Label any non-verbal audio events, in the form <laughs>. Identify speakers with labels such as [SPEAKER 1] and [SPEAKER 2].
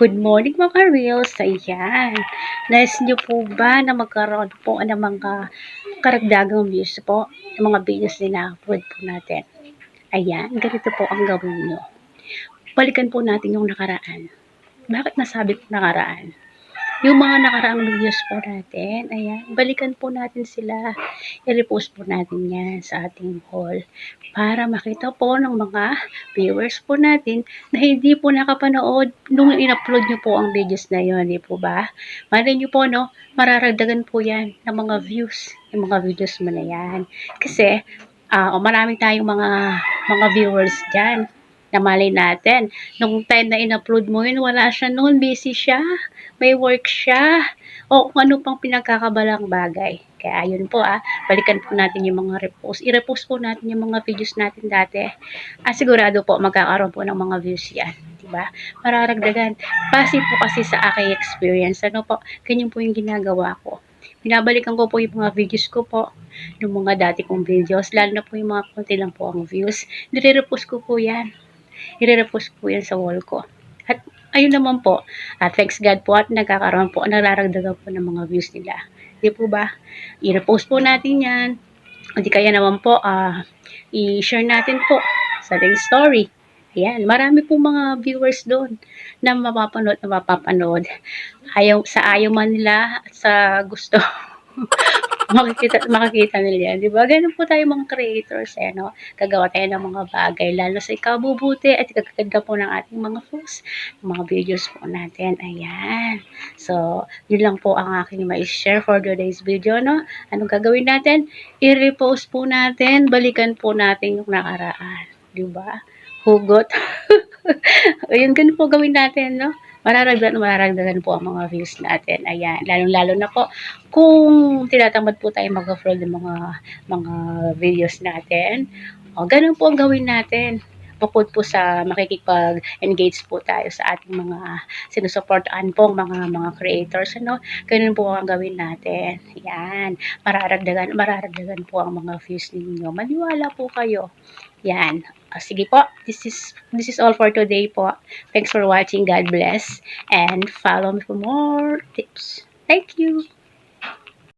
[SPEAKER 1] Good morning mga reels. Ayan. Nais niyo po ba na magkaroon po ng mga karagdagang views po ng mga videos na na-upload po natin? Ayan, ganito po ang gawin niyo. Balikan po natin yung nakaraan. Bakit nasabi ko nakaraan? Yung mga nakaraang videos po natin, ayan, balikan po natin sila. I-repost po natin yan sa ating haul para makita po ng mga viewers po natin na hindi po nakapanood nung in-upload nyo po ang videos na yun, di po ba? Malay nyo po, no, mararagdagan po yan ng mga views, yung mga videos mo na yan. Kasi, uh, marami tayong mga mga viewers dyan na malay natin. Nung time na in-upload mo yun, wala siya noon, busy siya, may work siya, o kung ano pang pinagkakabalang bagay. Kaya ayun po ah, balikan po natin yung mga repost. I-repost po natin yung mga videos natin dati. At sigurado po, magkakaroon po ng mga views yan. Diba? Mararagdagan. Base po kasi sa aking experience. Ano po, ganyan po yung ginagawa ko. Binabalikan ko po yung mga videos ko po, yung mga dati kong videos, lalo na po yung mga konti lang po ang views. Nire-repost ko po yan i-repost po yan sa wall ko. At ayun naman po, uh, thanks God po at nagkakaroon po, nararagdagan po ng mga views nila. Di po ba? I-repost po natin yan. Hindi kaya naman po, uh, i-share natin po sa ating story. Ayan, marami po mga viewers doon na mapapanood na mapapanood. Ayaw, sa ayaw man nila at sa gusto. <laughs> <laughs> makikita, makikita nila. Di ba? Ganun po tayo mga creators, eh, no? Gagawa tayo ng mga bagay, lalo sa ikabubuti at ikagaganda po ng ating mga posts, mga videos po natin. Ayan. So, yun lang po ang aking ma-share for today's video, no? Anong gagawin natin? I-repost po natin, balikan po natin yung nakaraan. Di ba? Hugot. <laughs> Ayun, ganun po gawin natin, no? Mararagdagan, mararagdagan po ang mga views natin. Ayan, lalong-lalo na po kung tinatamad po tayo mag-upload ng mga mga videos natin. O, ganun po ang gawin natin. Bukod po sa makikipag-engage po tayo sa ating mga sinusuportaan po mga mga creators ano ganun po ang gawin natin. Yan. Mararagdagan mararagdagan po ang mga views ninyo. Maniwala po kayo. Yan. Uh, sige po. This is this is all for today po. Thanks for watching. God bless. And follow me for more tips. Thank you